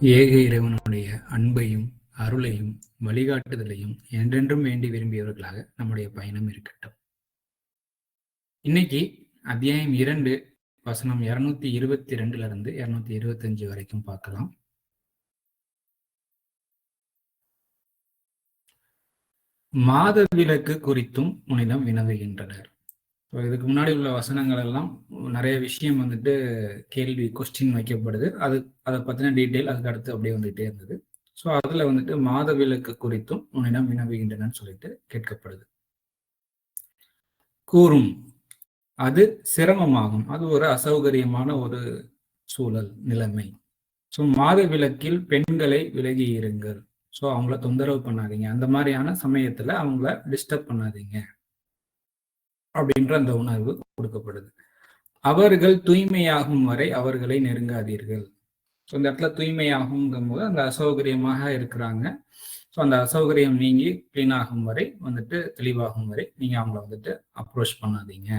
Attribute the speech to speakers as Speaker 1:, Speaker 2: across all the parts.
Speaker 1: ஏக இறைவனுடைய அன்பையும் அருளையும் வழிகாட்டுதலையும் என்றென்றும் வேண்டி விரும்பியவர்களாக நம்முடைய பயணம் இருக்கட்டும். இன்னைக்கு அத்தியாயம் இரண்டு வசனம் இருநூத்தி இருபத்தி ரெண்டுல இருந்து இருநூத்தி இருபத்தஞ்சு வரைக்கும் பார்க்கலாம். மாத விலக்கு குறித்தும் உன்னிடம் வினவுகின்றனர். இதுக்கு முன்னாடி உள்ள வசனங்கள் எல்லாம் நிறைய விஷயம் வந்துட்டு கேள்வி கொஸ்டின் வைக்கப்படுது. அது அதை பத்தின டீட்டெயில் அதுக்கு அடுத்து அப்படியே வந்துகிட்டே இருந்தது. ஸோ அதுல வந்துட்டு மாத விளக்கு குறித்தும் உன்னிடம் வினவுகின்றனன்னு சொல்லிட்டு கேட்கப்படுது. கூறும் அது சிரமமாகும். அது ஒரு அசௌகரியமான ஒரு சூழல் நிலைமை. ஸோ மாத விளக்கில் பெண்களை விலகி இருங்கள் ஸோ அவங்கள தொந்தரவு பண்ணாதீங்க. அந்த மாதிரியான சமயத்துல அவங்கள டிஸ்டர்ப் பண்ணாதீங்க. அப்படின்ற அந்த உணர்வு கொடுக்கப்படுது. அவர்கள் தூய்மையாகும் வரை அவர்களை நெருங்காதீர்கள். ஸோ இந்த இடத்துல தூய்மையாகுங்கும் போது அந்த அசௌகரியமாக இருக்கிறாங்க. ஸோ அந்த அசௌகரியம் நீங்கி கிளீனாகும் வரை வந்துட்டு தெளிவாகும் வரை நீங்க அவங்கள வந்துட்டு அப்ரோச் பண்ணாதீங்க.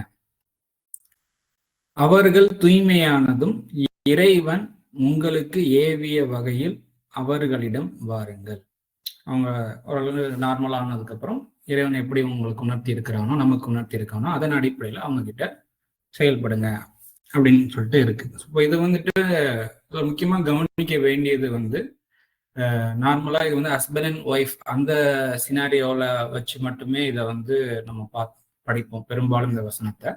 Speaker 1: அவர்கள் தூய்மையானதும் இறைவன் உங்களுக்கு ஏவிய வகையில் அவர்களிடம் வாருங்கள். அவங்க ஓரளவு நார்மல் அப்புறம் இறைவன் எப்படி உங்களுக்கு உணர்த்தி இருக்கிறானோ நமக்கு உணர்த்தி இருக்கானோ அதன் அடிப்படையில் அவங்க கிட்ட செயல்படுங்க அப்படின்னு சொல்லிட்டு இருக்கு. இப்போ இது வந்துட்டு முக்கியமாக கவனிக்க வேண்டியது வந்து நார்மலா இது வந்து ஹஸ்பண்ட் அண்ட் ஒய்ஃப் அந்த சினாரியோவில் வச்சு மட்டுமே இதை வந்து நம்ம பா படிப்போம். பெரும்பாலும் இந்த வசனத்தை.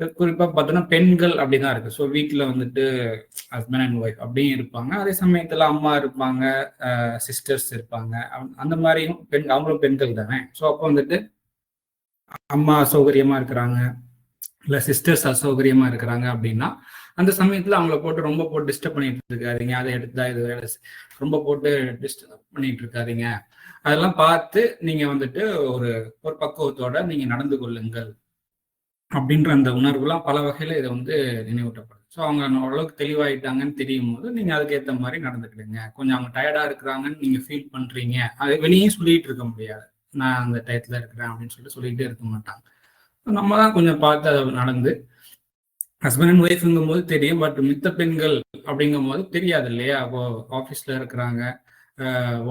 Speaker 1: குறிப்பா பார்த்தோன்னா பெண்கள் அப்படிதான் இருக்கு. ஸோ வீட்டில் வந்துட்டு ஹஸ்பண்ட் அண்ட் ஒய்ஃப் அப்படியும் இருப்பாங்க. அதே சமயத்துல அம்மா இருப்பாங்க சிஸ்டர்ஸ் இருப்பாங்க. அந்த மாதிரியும் பெண் அவங்களும் பெண்கள் தானே. ஸோ அப்போ வந்துட்டு அம்மா அசௌகரியமா இருக்கிறாங்க இல்ல சிஸ்டர்ஸ் அசௌகரியமா இருக்கிறாங்க அப்படின்னா அந்த சமயத்துல அவங்கள போட்டு ரொம்ப போட்டு டிஸ்டர்ப் பண்ணிட்டு இருக்காதீங்க. அதை எடுத்தா இது வேலை ரொம்ப போட்டு டிஸ்டர்ப் பண்ணிட்டு இருக்காதீங்க. அதெல்லாம் பார்த்து நீங்க வந்துட்டு ஒரு ஒரு பக்குவத்தோட நீங்க நடந்து கொள்ளுங்கள். அப்படின்ற அந்த உணர்வுலாம் பல வகையில இதை வந்து நினைவூட்டப்படுது. ஸோ அவங்க ஓரளவுக்கு தெளிவாயிட்டாங்கன்னு தெரியும் போது நீங்க அதுக்கேற்ற மாதிரி நடந்துக்கிடுங்க. கொஞ்சம் அவங்க டயர்டா இருக்கிறாங்கன்னு நீங்க ஃபீல் பண்றீங்க. அதை வெளியே சொல்லிட்டு இருக்க முடியாது. நான் அந்த டயத்துல இருக்கிறேன் அப்படின்னு சொல்லிட்டு சொல்லிட்டே இருக்க மாட்டாங்க. நம்ம தான் கொஞ்சம் பார்த்து அதை நடந்து ஹஸ்பண்ட் அண்ட் ஒய்ஃப்ங்கும் போது தெரியும். பட் மித்த பெண்கள் அப்படிங்கும் போது தெரியாது இல்லையா? அப்போ ஆஃபீஸ்ல இருக்கிறாங்க.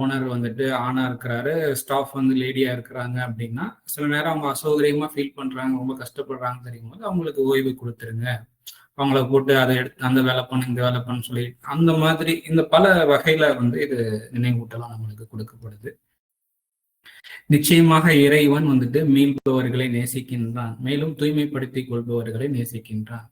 Speaker 1: ஓனர் வந்துட்டு ஆணா இருக்கிறாரு ஸ்டாஃப் வந்து லேடியா இருக்கிறாங்க அப்படின்னா சில நேரம் அவங்க அசௌகரியமா ஃபீல் பண்றாங்க ரொம்ப கஷ்டப்படுறாங்க தெரியும் போது அவங்களுக்கு ஓய்வு கொடுத்துருங்க. அவங்கள போட்டு அதை எடுத்து அந்த வேலை பண்ணு இந்த வேலை பண்ணு சொல்லி அந்த மாதிரி இந்த பல வகையில வந்து இது நினைவூட்டலாம் நம்மளுக்கு கொடுக்கப்படுது. நிச்சயமாக இறைவன் வந்துட்டு மீள்பவர்களை நேசிக்கின்றான். மேலும் தூய்மைப்படுத்திக் கொள்பவர்களை நேசிக்கின்றான்.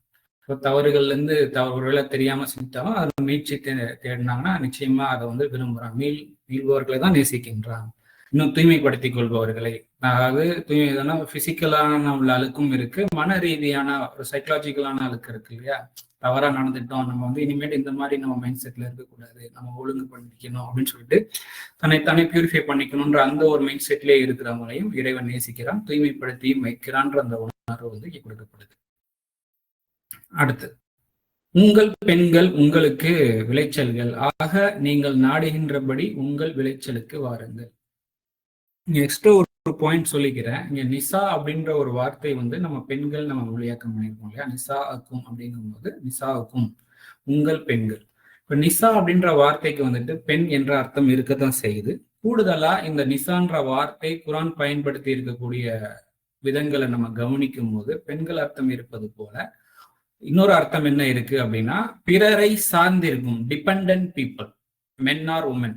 Speaker 1: தவறுகள்ல இருந்து ஒருவேளை தெரியாம செஞ்சாலும் அதை மீட்சி தே தேடினாங்கன்னா நிச்சயமா அதை வந்து விரும்புகிறான் மீள் மீள்பவர்களை தான் நேசிக்கின்றான் இன்னும் தூய்மைப்படுத்திக் கொள்பவர்களை. அதாவது தூய்மை பிசிக்கலான உள்ள அழுக்கும் இருக்கு. மன ரீதியான ஒரு சைக்கலாஜிக்கலான அழுக்கு இருக்கு இல்லையா? தவறா நடந்துட்டோம். நம்ம வந்து இனிமேல் இந்த மாதிரி நம்ம மைண்ட் செட்ல இருக்கக்கூடாது. நம்ம ஒழுங்கு பண்ணிக்கணும் அப்படின்னு சொல்லிட்டு தன்னை தானே பியூரிஃபை பண்ணிக்கணும்ன்ற அந்த ஒரு மைண்ட் செட்லயே இருக்கிறவங்களையும் இறைவன் நேசிக்கிறான். தூய்மைப்படுத்தியும் வைக்கிறான்ற அந்த உணர்வு வந்து இங்கே கொடுக்கப்படுது. அடுத்து உங்கள் பெண்கள் உங்களுக்கு விளைச்சல்கள். ஆக நீங்கள் நாடுகின்றபடி உங்கள் விளைச்சலுக்கு வாருங்கள். எக்ஸ்ட்ரா ஒரு பாயிண்ட் சொல்லிக்கிறேன். இங்க நிசா அப்படின்ற ஒரு வார்த்தை வந்து நம்ம பெண்கள் நம்ம மொழியாக்கம் பண்ணியிருக்கோம் இல்லையா? நிசா அக்கும் அப்படிங்கும் போது நிசா அக்கும் உங்கள் பெண்கள். இப்ப நிசா அப்படின்ற வார்த்தைக்கு வந்துட்டு பெண் என்ற அர்த்தம் இருக்கத்தான் செய்யுது. கூடுதலா இந்த நிசான்ற வார்த்தை குரான் பயன்படுத்தி இருக்கக்கூடிய விதங்களை நம்ம கவனிக்கும் போது பெண்கள் அர்த்தம் இருப்பது போல இன்னொரு அர்த்தம் என்ன இருக்கு அப்படின்னா பிறரை சார்ந்திருக்கும் depend people men or women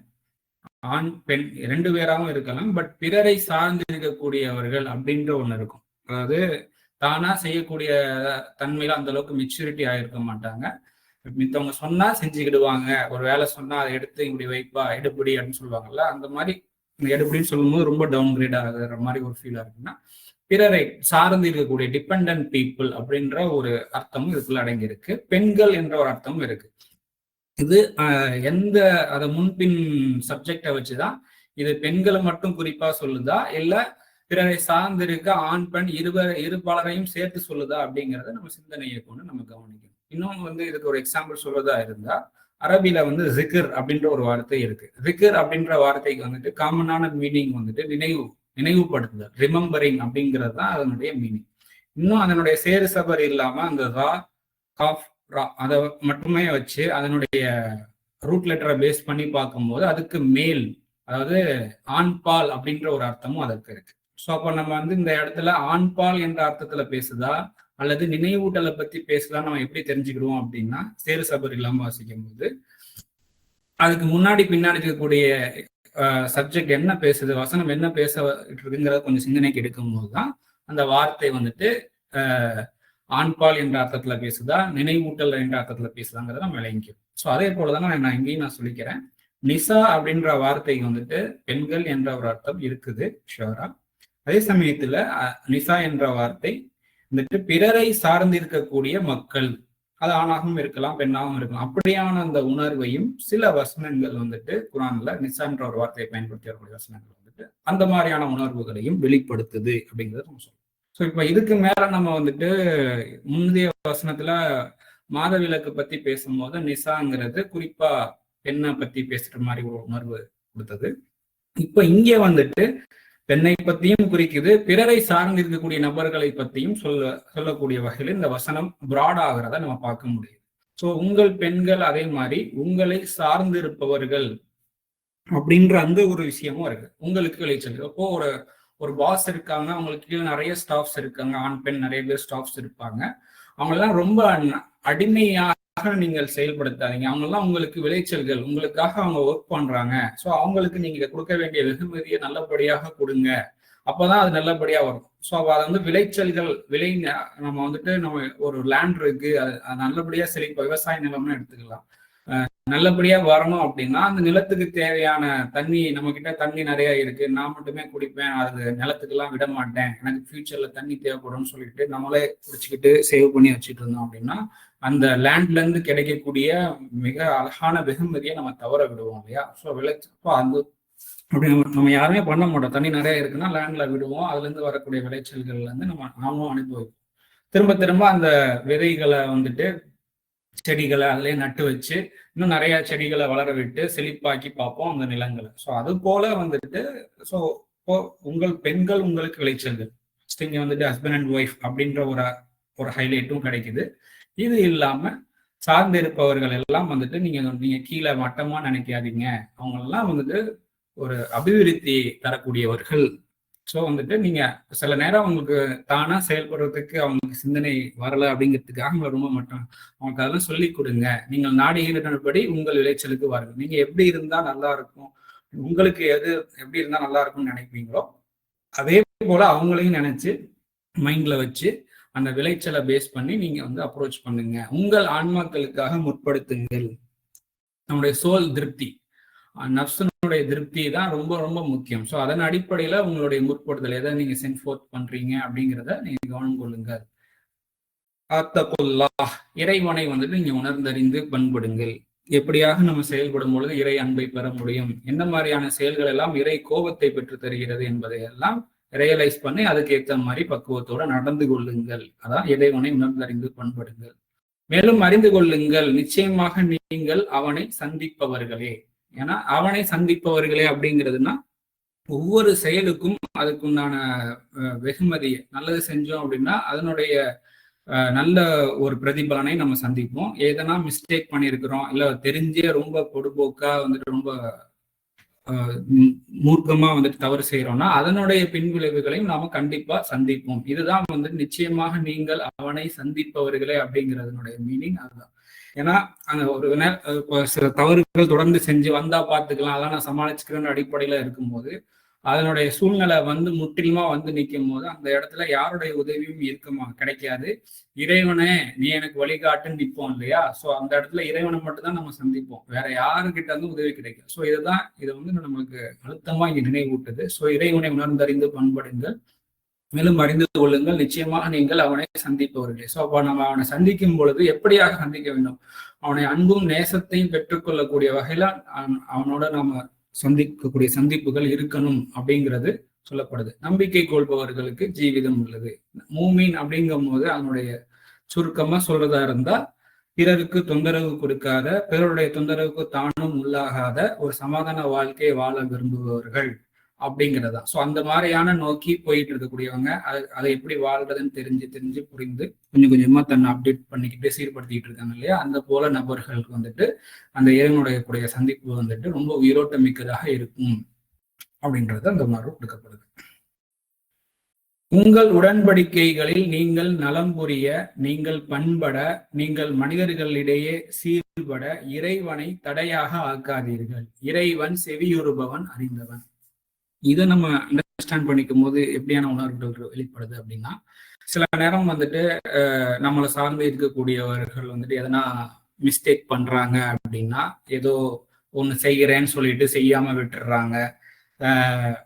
Speaker 1: ஆண் பெண் ரெண்டு பேராகவும் இருக்கலாம் பட் பிறரை சார்ந்து இருக்கக்கூடியவர்கள் அப்படின்ற ஒன்று இருக்கும். அதாவது தானா செய்யக்கூடிய தன்மையில அந்த அளவுக்கு மெச்சூரிட்டி ஆகிருக்க மாட்டாங்க. மித்தவங்க சொன்னா செஞ்சுக்கிடுவாங்க. ஒரு வேலை சொன்னா அதை எடுத்து இப்படி வைப்பா எடுப்படி அப்படின்னு சொல்லுவாங்கல்ல அந்த மாதிரி எடுப்படின்னு சொல்லும்போது ரொம்ப டவுன் கிரேட் ஆகுற மாதிரி ஒரு ஃபீலா இருக்குன்னா பிறரை சார்ந்து இருக்கக்கூடிய டிபெண்ட் பீப்புள் அப்படின்ற ஒரு அர்த்தமும் இதுக்குள்ள அடங்கி இருக்கு பெண்கள் என்ற ஒரு அர்த்தமும் இருக்கு. இது எந்த அதை முன்பின் சப்ஜெக்டை வச்சுதான் இது பெண்களை மட்டும் குறிப்பா சொல்லுதா? இல்ல பிறரை சார்ந்திருக்க ஆண் பெண் இருவர் இரு பலரையும் சேர்த்து சொல்லுதா அப்படிங்கிறத நம்ம சிந்தனையை கொண்டு நம்ம கவனிக்கணும். இன்னும் வந்து இதுக்கு ஒரு எக்ஸாம்பிள் சொல்றதா இருந்தா அரபியில வந்து ஜிகர் அப்படின்ற ஒரு வார்த்தை இருக்கு. ஜிகர் அப்படின்ற வார்த்தைக்கு வந்துட்டு காமனான மீனிங் வந்துட்டு நினைவு நினைவுபடுத்துதல் ரிமெம்பரிங் அப்படிங்கிறது தான் அதனுடைய மீனிங் இன்னும் அதனுடைய சேரு சபர் இல்லாம அந்த ரா காஃப் ரா அதை மட்டுமே வச்சு அதனுடைய ரூட் லெட்டரை பேஸ் பண்ணி பார்க்கும்போது அதுக்கு மேல் அதாவது ஆண்பால் அப்படின்ற ஒரு அர்த்தமும் அதற்கு இருக்கு. ஸோ அப்போ நம்ம வந்து இந்த இடத்துல ஆண்பால் என்ற அர்த்தத்துல பேசுதா அல்லது நினைவூட்டலை பத்தி பேசுதா நம்ம எப்படி தெரிஞ்சுக்கிடுவோம் அப்படின்னா சேரு சபர் இல்லாம வாசிக்கும் போது அதுக்கு முன்னாடி பின்னாடி இருக்கக்கூடிய சப்ஜெக்ட் என்ன பேசுது வசனம் என்ன பேச இருக்குங்கிறத கொஞ்சம் சிந்தனைக்கு எடுக்கும் போது தான் அந்த வார்த்தை வந்துட்டு ஆண்பால் என்ற அர்த்தத்துல பேசுதா நினைவூட்டல் என்ற அர்த்தத்துல பேசுதாங்கிறத நம்ம விளங்கிக்கும் ஸோ அதே போலதான் நான் இங்கேயும் நான் சொல்லிக்கிறேன். நிசா அப்படின்ற வார்த்தைக்கு வந்துட்டு பெண்கள் என்ற ஒரு அர்த்தம் இருக்குது ஷோரா அதே சமயத்துல நிசா என்ற வார்த்தை வந்துட்டு பிறரை சார்ந்து இருக்கக்கூடிய மக்கள் அது ஆணாகவும் இருக்கலாம் பெண்ணாகவும் இருக்கலாம். அப்படியான அந்த உணர்வையும் சில வசனங்கள் வந்துட்டு குரான்ல நிசான்ற ஒரு வார்த்தையை பயன்படுத்தி வரக்கூடிய வசனங்கள் வந்துட்டு அந்த மாதிரியான உணர்வுகளையும் வெளிப்படுத்துது அப்படிங்கிறத நம்ம சொல்றோம். ஸோ இப்போ இதுக்கு மேல நம்ம வந்துட்டு முந்தைய வசனத்துல மாதவிலக்கு பத்தி பேசும்போது நிசாங்கிறது குறிப்பா பெண்ணை பத்தி பேசுற மாதிரி ஒரு உணர்வு கொடுத்தது. இப்போ இங்கே வந்துட்டு பெண்ணை பத்தியும் குறிக்குது. பிறரை சார்ந்து இருக்கக்கூடிய நபர்களை பத்தியும் சொல்ல சொல்லக்கூடிய வகையில் இந்த வசனம் பிராட் ஆகிறத நம்ம பார்க்க முடியுது. ஸோ உங்கள் பெண்கள் அதே மாதிரி உங்களை சார்ந்து இருப்பவர்கள் அப்படின்ற அந்த ஒரு விஷயமும் இருக்கு. உங்களுக்கு விளைச்சல். அப்போ ஒரு ஒரு பாஸ் இருக்காங்க அவங்களுக்கு கீழே நிறைய ஸ்டாஃப்ஸ் இருக்காங்க ஆண் பெண் நிறைய பேர் ஸ்டாஃப்ஸ் இருப்பாங்க. அவங்கெல்லாம் ரொம்ப அடிமையா நீங்கள் செயல்படுத்தாதீங்க. அவங்கெல்லாம் உங்களுக்கு விளைச்சல்கள். உங்களுக்காக அவங்க ஒர்க் பண்றாங்க. ஸோ அவங்களுக்கு நீங்க கொடுக்க வேண்டிய வெகுமதியை நல்லபடியாக கொடுங்க. அப்பதான் அது நல்லபடியா வரும். ஸோ அதை வந்து விளைச்சல்கள் விளை நம்ம வந்துட்டு நம்ம ஒரு லேண்ட் இருக்கு. அது நல்லபடியா செழிப்பா விவசாய நிலம்னு எடுத்துக்கலாம். நல்லபடியா வரணும் அப்படின்னா அந்த நிலத்துக்கு தேவையான தண்ணி நம்ம கிட்ட தண்ணி நிறைய இருக்கு. நான் மட்டுமே குடிப்பேன். அது நிலத்துக்கெல்லாம் விட மாட்டேன். எனக்கு ஃபியூச்சர்ல தண்ணி தேவைப்படும்னு சொல்லிட்டு நம்மளே குடிச்சுக்கிட்டு சேவ் பண்ணி வச்சுட்டு இருந்தோம் அப்படின்னா அந்த லேண்ட்ல இருந்து கிடைக்கக்கூடிய மிக அழகான வெகுமதியை நம்ம தவற விடுவோம் இல்லையா? ஸோ விளைச்சப்போ அந்த அப்படி நம்ம யாருமே பண்ண மாட்டோம். தண்ணி நிறைய இருக்குன்னா லேண்ட்ல விடுவோம். அதுல இருந்து வரக்கூடிய விளைச்சல்கள்ல இருந்து நம்ம நாமும் அனுபவிப்போம். திரும்ப திரும்ப அந்த விதைகளை வந்துட்டு செடிகளை அதிலே நட்டு வச்சு இன்னும் நிறைய செடிகளை வளர விட்டு செழிப்பாக்கி பார்ப்போம் அந்த நிலங்களை. ஸோ அது போல வந்துட்டு ஸோ உங்கள் பெண்கள் உங்களுக்கு விளைச்சல்கள். இங்கே வந்துட்டு ஹஸ்பண்ட் அண்ட் ஒய்ஃப் அப்படின்ற ஒரு ஒரு ஹைலைட்டும் கிடைக்குது. இது இல்லாம சார்ந்து இருப்பவர்கள் எல்லாம் வந்துட்டு நீங்க நீங்க கீழே மட்டமா நினைக்காதீங்க. அவங்க எல்லாம் வந்துட்டு ஒரு அபிவிருத்தி தரக்கூடியவர்கள். ஸோ வந்துட்டு நீங்க சில நேரம் அவங்களுக்கு தானா செயல்படுறதுக்கு அவங்களுக்கு சிந்தனை வரல அப்படிங்கிறதுக்காக அவங்களை ரொம்ப மட்டும் அவங்களுக்கு அதெல்லாம் சொல்லி கொடுங்க. நீங்கள் நாடுகிறபடி உங்கள் விளைச்சலுக்கு வாருங்கள் நீங்க எப்படி இருந்தா நல்லா இருக்கும்? உங்களுக்கு எது எப்படி இருந்தா நல்லா இருக்கும்னு நினைப்பீங்களோ அதே போல அவங்களையும் நினைச்சு மைண்ட்ல வச்சு அந்த விளைச்சலை பேஸ் பண்ணி நீங்க வந்து அப்ரோச் பண்ணுங்க. உங்கள் ஆன்மாக்களுக்காக முற்படுத்துங்கள். நம்முடைய சோல் திருப்தி. நப்சனுடைய திருப்தி தான் ரொம்ப ரொம்ப முக்கியம். ஸோ அதன் அடிப்படையில் உங்களுடைய முற்படுதல் எதை நீங்கள் சென்ட் ஃபோர்த் பண்ணுறீங்க அப்படிங்கிறத நீங்கள் கவனம் கொள்ளுங்கள். அத்தகுல்லா இறைவனை வந்துட்டு நீங்கள் உணர்ந்தறிந்து பண்படுங்கள். எப்படியாக நம்ம செயல்படும் பொழுது இறை அன்பை பெற முடியும்? என்ன மாதிரியான செயல்கள் எல்லாம் இறை கோபத்தை பெற்று தருகிறது என்பதை எல்லாம் ரியலைஸ் பண்ணி அதுக்கேற்ற மாதிரி பக்குவத்தோட நடந்து கொள்ளுங்கள். அதான் இறைவனை உணர்ந்தறிந்து பண்படுங்கள். மேலும் அறிந்து கொள்ளுங்கள். நிச்சயமாக நீங்கள் அவனை சந்திப்பவர்களே. ஏன்னா அவனை சந்திப்பவர்களே அப்படிங்கிறதுனா ஒவ்வொரு செயலுக்கும் அதுக்குண்டான வெகுமதி நல்லது செஞ்சோம் அப்படின்னா அதனுடைய நல்ல ஒரு பிரதிபலனை நம்ம சந்திப்போம். எதனா மிஸ்டேக் பண்ணியிருக்கிறோம் இல்ல தெரிஞ்சே ரொம்ப பொடுபோக்கா வந்துட்டு ரொம்ப மூர்க்கமா வந்துட்டு தவறு செய்யறோம்னா அதனுடைய பின்விளைவுகளையும் நாம கண்டிப்பா சந்திப்போம். இதுதான் வந்து நிச்சயமாக நீங்கள் அவனை சந்திப்பவர்களே அப்படிங்கிறதுனுடைய மீனிங் அதுதான். ஏன்னா அந்த ஒரு சில தவறுகள் தொடர்ந்து செஞ்சு வந்தா பாத்துக்கலாம் அதெல்லாம் நான் சமாளிச்சுக்கிறேன்ற அடிப்படையில இருக்கும்போது அதனுடைய சூழ்நிலை வந்து முற்றிலுமா வந்து நிற்கும் போது அந்த இடத்துல யாருடைய உதவியும் இருக்குமா கிடைக்காது. இறைவனே நீ எனக்கு வழிகாட்டுன்னு நிற்போம் இல்லையா? ஸோ அந்த இடத்துல இறைவனை மட்டும்தான் நம்ம சந்திப்போம். வேற யாருக்கிட்ட இருந்து உதவி கிடைக்கும் ஸோ இதுதான் இதை வந்து நமக்கு அழுத்தமா இங்க நினைவூட்டுது. ஸோ இறைவனை உணர்ந்தறிந்து பண்படுங்கள். மேலும் அறிந்து கொள்ளுங்கள். நிச்சயமாக நீங்கள் அவனை சந்திப்பவர்களே. ஸோ அப்போ நம்ம அவனை சந்திக்கும் பொழுது எப்படியாக சந்திக்க வேண்டும்? அவனை அன்பும் நேசத்தையும் பெற்றுக்கொள்ளக்கூடிய வகையில அவனோட நாம சந்திக்கக்கூடிய சந்திப்புகள் இருக்கணும் அப்படிங்கிறது சொல்லப்படுது. நம்பிக்கை கொள்பவர்களுக்கு ஜீவிதம் உள்ளது. மூமீன் அப்படிங்கும் போது அதனுடைய சுருக்கமா சொல்றதா இருந்தா பிறருக்கு தொந்தரவு கொடுக்காத பிறருடைய தொந்தரவுக்கு தானும் உள்ளாகாத ஒரு சமாதான வாழ்க்கையை வாழ விரும்புபவர்கள். அப்படிங்கிறது. தான் ஸோ அந்த மாதிரியான நோக்கி போயிட்டு இருக்கக்கூடியவங்க அது அதை எப்படி வாழ்றதுன்னு தெரிஞ்சு தெரிஞ்சு புரிந்து கொஞ்சம் கொஞ்சமா தன்னை அப்டேட் பண்ணிக்கிட்டு சீர்படுத்திக்கிட்டு இருக்காங்க இல்லையா? அந்த போல நபர்களுக்கு வந்துட்டு அந்த இறைவனுடைய கூடிய சந்திப்பு வந்துட்டு ரொம்ப உயிரோட்டமிக்கதாக இருக்கும் அப்படின்றது அந்த மாதிரி கொடுக்கப்படுது. உங்கள் உடன்படிக்கைகளில் நீங்கள் நலம் புரிய நீங்கள் பண்பட நீங்கள் மனிதர்களிடையே சீர்பட இறைவனை தடையாக ஆக்காதீர்கள். இறைவன் செவியுறுபவன் அறிந்தவன். இதை நம்ம அண்டர்ஸ்டாண்ட் பண்ணிக்கும் போது எப்படியான உணர்வுகள் வெளிப்படுது அப்படின்னா சில நேரம் வந்துட்டு நம்மளை சார்ந்து இருக்கக்கூடியவர்கள் வந்துட்டு எதனா மிஸ்டேக் பண்றாங்க அப்படின்னா ஏதோ ஒன்று செய்கிறேன்னு சொல்லிட்டு செய்யாம விட்டுடுறாங்க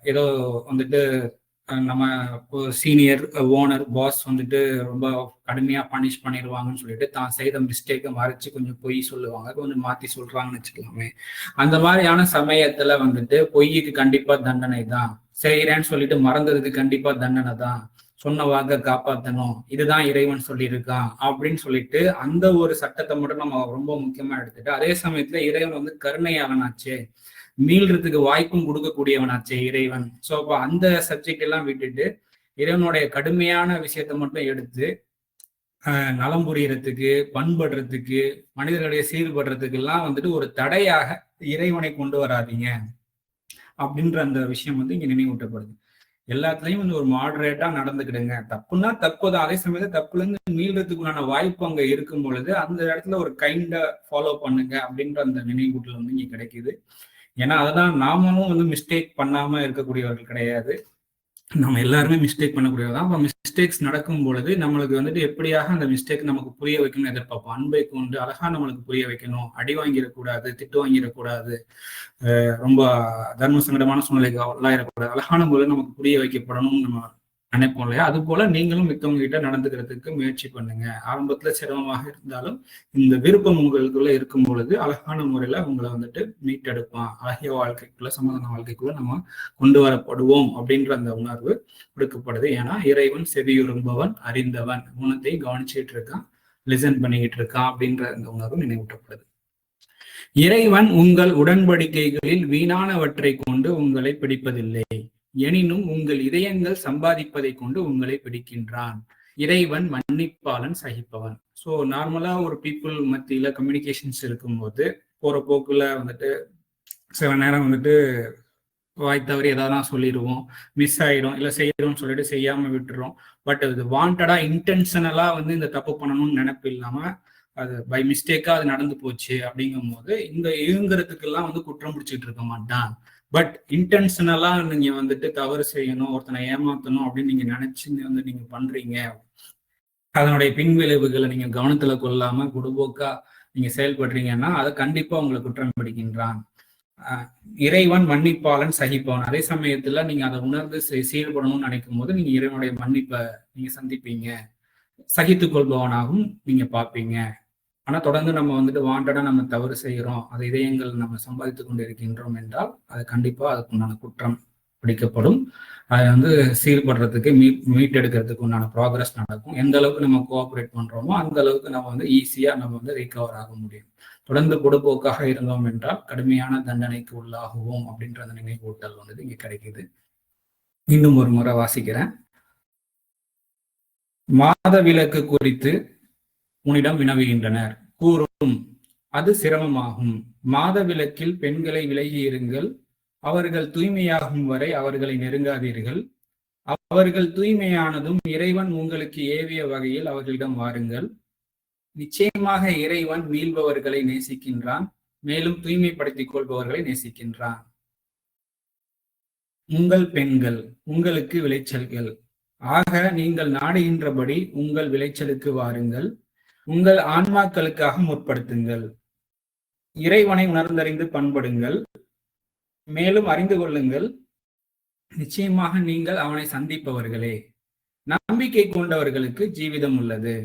Speaker 1: ஏதோ வந்துட்டு நம்ம சீனியர் ஓனர் பாஸ் வந்துட்டு ரொம்ப கடுமையா பனிஷ் பண்ணிடுவாங்கன்னு சொல்லிட்டு தான் செய்த மிஸ்டேக்கை மறைச்சு கொஞ்சம் பொய் சொல்லுவாங்க. கொஞ்சம் மாத்தி சொல்றாங்கன்னு வச்சுக்கலாமே. அந்த மாதிரியான சமயத்துல வந்துட்டு பொய்யுக்கு கண்டிப்பா தண்டனை தான். செய்யறேன்னு சொல்லிட்டு மறந்ததுக்கு கண்டிப்பா தண்டனை தான். சொன்ன வாக்க காப்பாற்றணும் இதுதான் இறைவன் சொல்லியிருக்கான் அப்படின்னு சொல்லிட்டு அந்த ஒரு சட்டத்தை மட்டும் நம்ம ரொம்ப முக்கியமா எடுத்துட்டு அதே சமயத்துல இறைவன் வந்து கருணையாகனாச்சு மீள்றதுக்கு வாய்ப்பும் கொடுக்கக்கூடியவனாச்சே இறைவன். ஸோ அப்போ அந்த சப்ஜெக்ட் எல்லாம் விட்டுட்டு இறைவனுடைய கடுமையான விஷயத்த மட்டும் எடுத்து நலம் புரியறதுக்கு பண்படுறதுக்கு மனிதர்களுடைய சீர்படுறதுக்கு எல்லாம் வந்துட்டு ஒரு தடையாக இறைவனை கொண்டு வராதிங்க. அப்படின்ற அந்த விஷயம் வந்து இங்க நினைவூட்டப்படுது. எல்லாத்துலயும் வந்து ஒரு மாடரேட்டா நடந்துக்கிடுங்க. தப்புன்னா தப்பு தான். அதே சமயத்துல தப்புல இருந்து மீள்றதுக்குண்டான வாய்ப்பு அங்க இருக்கும் பொழுது அந்த இடத்துல ஒரு கைண்டா ஃபாலோ பண்ணுங்க அப்படின்ற அந்த நினைவூட்டல் வந்து இங்க கிடைக்குது. ஏன்னா அதுதான் நாமளும் வந்து மிஸ்டேக் பண்ணாம இருக்கக்கூடியவர்கள் கிடையாது. நம்ம எல்லாருமே மிஸ்டேக் பண்ணக்கூடியவர் தான். அப்போ மிஸ்டேக்ஸ் நடக்கும் பொழுது நம்மளுக்கு வந்துட்டு எப்படியாக அந்த மிஸ்டேக் நமக்கு புரிய வைக்கணும்னு எதிர்பார்ப்போம். அன்பை கொண்டு அழகா நம்மளுக்கு புரிய வைக்கணும். அடி வாங்கிடக்கூடாது திட்டு வாங்கிடக்கூடாது. ரொம்ப தர்ம சங்கடமான சூழ்நிலைக்கு உள்ளாயிடக்கூடாது. அழகான முறையில் நமக்கு புரிய வைக்கப்படணும் நம்ம நினைப்போம் இல்லையா? அது போல நீங்களும் மித்தவங்க கிட்ட நடந்துக்கிறதுக்கு முயற்சி பண்ணுங்க. ஆரம்பத்துல சிரமமாக இருந்தாலும் இந்த விருப்பம் உங்களுக்குள்ள இருக்கும் பொழுது அழகான முறையில உங்களை வந்துட்டு மீட்டெடுப்பான். அழகிய வாழ்க்கைக்குள்ள சமாதான வாழ்க்கைக்குள்ள நம்ம கொண்டு வரப்படுவோம் அப்படின்ற அந்த உணர்வு கொடுக்கப்படுது. ஏன்னா இறைவன் செவியுறும்பவன் அறிந்தவன். குணத்தை கவனிச்சுட்டு இருக்கான் லிசன் பண்ணிக்கிட்டு இருக்கான் அப்படின்ற அந்த உணர்வு நினைவூட்டப்படுது. இறைவன் உங்கள் உடன்படிக்கைகளில் வீணானவற்றை கொண்டு உங்களை பிடிப்பதில்லை. எனினும் உங்கள் இதயங்கள் சம்பாதிப்பதை கொண்டு உங்களை பிடிக்கின்றான். இறைவன் மன்னிப்பாளன் சகிப்பவன். ஸோ நார்மலா ஒரு பீப்புள் மத்தியில கம்யூனிகேஷன்ஸ் இருக்கும்போது போற போக்குல வந்துட்டு சில நேரம் வந்துட்டு வாய் தவறி ஏதாவது சொல்லிடுவோம். மிஸ் ஆயிடும் இல்லை செய்யறோம்னு சொல்லிட்டு செய்யாம விட்டுறோம். பட் அது வாண்டடா இன்டென்ஷனலா வந்து இந்த தப்பு பண்ணணும்னு நினைப்பு இல்லாம அது பை மிஸ்டேக்கா அது நடந்து போச்சு அப்படிங்கும் போது இந்த இயங்குறதுக்கெல்லாம் வந்து குற்றம் பிடிச்சிட்டு இருக்க மாட்டான். பட் இன்டென்ஷனலா நீங்க வந்துட்டு தவறு செய்யணும் ஒருத்தனை ஏமாத்தணும் அப்படின்னு நீங்க நினைச்சு வந்து நீங்க பண்றீங்க. அதனுடைய பின்விளைவுகளை நீங்க கவனத்துல கொள்ளாம குடுபோக்கா நீங்க செயல்படுறீங்கன்னா அதை கண்டிப்பா உங்களை குற்றம் பிடிக்கின்றான் இறைவன் மன்னிப்பாளன் சகிப்பவன். அதே சமயத்துல நீங்க அதை உணர்ந்து செயல்படணும்னு நினைக்கும் போது நீங்க இறைவனுடைய மன்னிப்பை நீங்க சந்திப்பீங்க. சகித்துக் கொள்பவனாகவும் நீங்க பார்ப்பீங்க. ஆனா தொடர்ந்து நம்ம வந்துட்டு வாண்டடா நம்ம தவறு செய்கிறோம் அது இதயங்கள் நம்ம சம்பாதித்து கொண்டு இருக்கின்றோம் என்றால் அது கண்டிப்பா அதுக்கு உண்டான குற்றம் பிடிக்கப்படும். அதை வந்து சீர்படுறதுக்கு மீ மீட்டெடுக்கிறதுக்கு உண்டான ப்ராக்ரஸ் நடக்கும். எந்த அளவுக்கு நம்ம கோஆப்ரேட் பண்றோமோ அந்த அளவுக்கு நம்ம வந்து ஈஸியா நம்ம வந்து ரிகவர் ஆக முடியும். தொடர்ந்து பொடுபோக்காக இருந்தோம் என்றால் கடுமையான தண்டனைக்கு உள்ளாகுவோம் அப்படின்ற அந்த நினைவூட்டல் வந்து இங்கே கிடைக்குது. இன்னும் ஒரு முறை வாசிக்கிறேன். மாத விளக்கு குறித்து உன்னிடம் வினவுகின்றனர். கூறும் அது சிரமமாகும். மாத விளக்கில் பெண்களை விலகி இருங்கள். அவர்கள் தூய்மையாகும் வரை அவர்களை நெருங்காதீர்கள். அவர்கள் தூய்மையானதும் இறைவன் உங்களுக்கு ஏவிய வகையில் அவர்களிடம் வாருங்கள். நிச்சயமாக இறைவன் மீள்பவர்களை நேசிக்கின்றான். மேலும் தூய்மைப்படுத்திக் கொள்பவர்களை நேசிக்கின்றான். உங்கள் பெண்கள் உங்களுக்கு விளைச்சல்கள். ஆக நீங்கள் நாடுகின்றபடி உங்கள் விளைச்சலுக்கு வாருங்கள். உங்கள் ஆன்மாக்களுக்காக முற்படுத்துங்கள். இறைவனை உணர்ந்தறிந்து பண்படுங்கள். மேலும் அறிந்து கொள்ளுங்கள். நிச்சயமாக நீங்கள் அவனை சந்திப்பவர்களே. நம்பிக்கை கொண்டவர்களுக்கு ஜீவிதம் உள்ளது.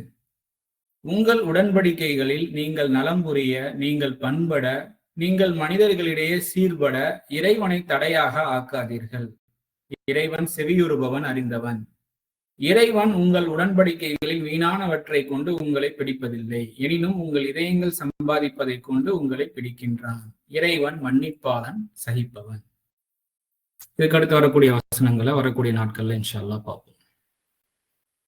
Speaker 1: உங்கள் உடன்படிக்கைகளில் நீங்கள் நலம் புரிய நீங்கள் பண்பட நீங்கள் மனிதர்களிடையே சீர்பட இறைவனை தடையாக ஆக்காதீர்கள். இறைவன் செவியுறுபவன் அறிந்தவன். இறைவன் உங்கள் உடன்படிக்கைகளில் வீணானவற்றை கொண்டு உங்களை பிடிப்பதில்லை. எனினும் உங்கள் இதயங்கள் சம்பாதிப்பதை கொண்டு உங்களை பிடிக்கின்றான். இறைவன் மன்னிப்பாளன் சகிப்பவன். இதுக்கு அடுத்து வரக்கூடிய வசனங்களை வரக்கூடிய நாட்கள்ல இன்ஷால்லா பார்ப்போம்.